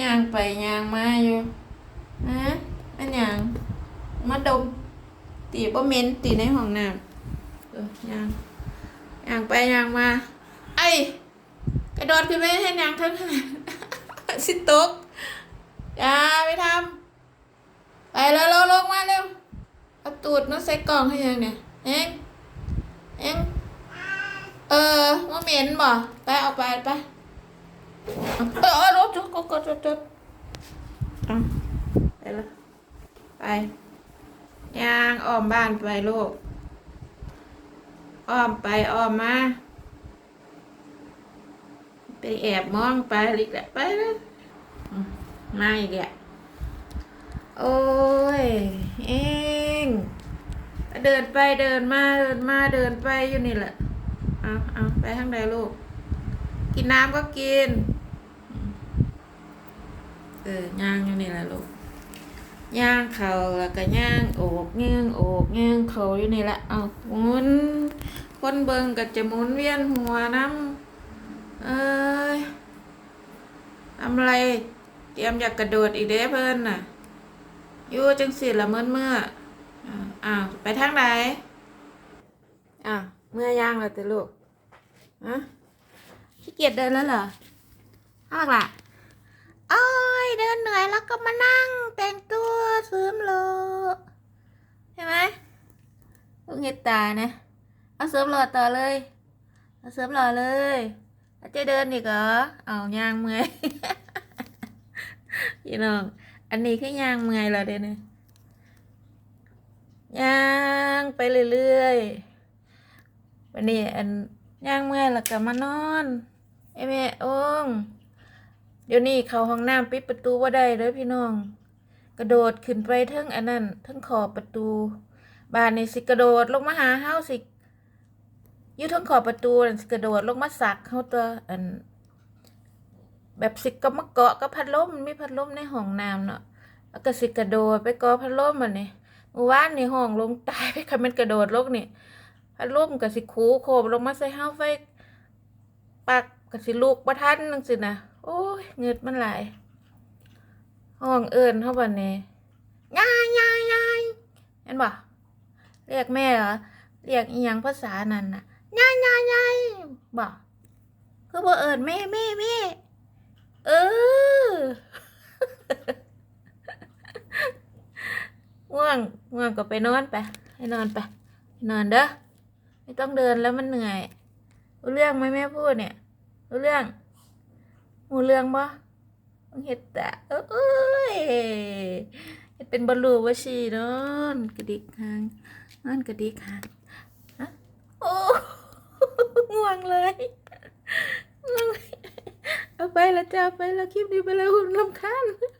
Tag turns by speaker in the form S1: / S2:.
S1: ย่างไปย่างมาอยู่ฮะอันยังมาดม ตีบ่เมนตีในห้องน้ำเออย่างย่างไปย่างมา ไอ้กระโดดขึ้นไปให้นางทั้งหาสิตกอย่าไปทำไปแล้วลงลงมาเร็วเอาตูดมาใส่กล่องให้ยังเนี่ยเอ็งเอ็งเออว่าเหม็นบ่ไปเอาไปไปเออ จุดจุกเอาไปแล้วไปยางอ้อมบ้านไปลูก อ้อมไปอ้อมมา ไปแอบมองไปลิกแหละไปแล้วอืมมาอีกแหละโอ้ย เองเดินไปเดินมาเดินมาเดินไปอยู่นี่แหละ เอาเอาไปทางใดลูก กินน้ำก็กิน เออย่างอยู่นี่แหละลูกย่างเขาแล้วก็ย่างโอกย่างโอกย่างเขาอยู่นี่แหละเอาหมุนคนเบิงก็จะหมุนเวียนหัวน้ำเอ้ยทำอะไรเตรียมอยากกระโดดอีกเด้เพิ่นน่ะยู่จังสิละเมื่อเมื่ออ้าวไปทางไหนอ่าวเมื่อย่างแล้วแต่ลูกฮะขี้เกียจเดินแล้วเหรอฮักล่ะ โอ้ยเดินเหนื่อยแล้วก็มานั่ง แต่งตัวเสริมโลใช่ไหมลูกเห็ดตานะ เอาเสริมโลต่อเลย เอาเสริมโลเลยจะเดินอีกเหรอ เอายางเมื่อยพี่น้อง อันนี้คือยางเมื่อยแล้วเด้เนี่ยยางไปเรื่อยๆวันนี้อันยางเมื่อยแล้วก็มานอนไอ้แม่โอ้ง เดี๋ยวนี้เข้าห้องน้ำปิดประตูว่าได้เลยพี่น้อง กระโดดขึ้นไปเทั้งอันนั้นเทั้งขอบประตูบานนี่สิกระโดดลงมาหาเฮาสิอยู่ทั้งขอบประตูนั่นสิกระโดดลงมาสักเขาตัวอัน แบบสิก็มาเกาะกับพัดลมมันมีพัดลมในห้องน้ำเนาะแล้วก็สิกระโดดไปเกาะพัดลมมันนี่เมื่อวานในห้องลงตายไปคันมันกระโดดลงนี่พัดลมก็สิคูโคบลงมาใส่เฮาไฟปักก็สิลูกบ่ทันจังซี่นะ โอ้ยเงืดมันไหลห้องเอิ้นเฮาบัดนี้ยายยายยายเห็นบ่เรียกแม่เหรอเรียกอีหยังภาษานั้นน่ะยายยายยายบ่คือบ่เอิ้นแม่แม่แม่เออง่วงง่วงก็ไปนอนไปให้นอนไปนอนเด้อไม่ต้องเดินแล้วมันเหนื่อยรู้เรื่องไหมแม่พูดเนี่ยรู้เรื่อง หูเรื่องบ่ต้องเห็ดแต่เอ้ยเฮ็ดเป็นบอลลูว่าชีนอนกระดิกหางนอนกระดิกหางฮะโอ้ง่วงเลยง่วงเอาไปละจ้าไปละคลิปนี้ไปแล้วคุณลำคาญ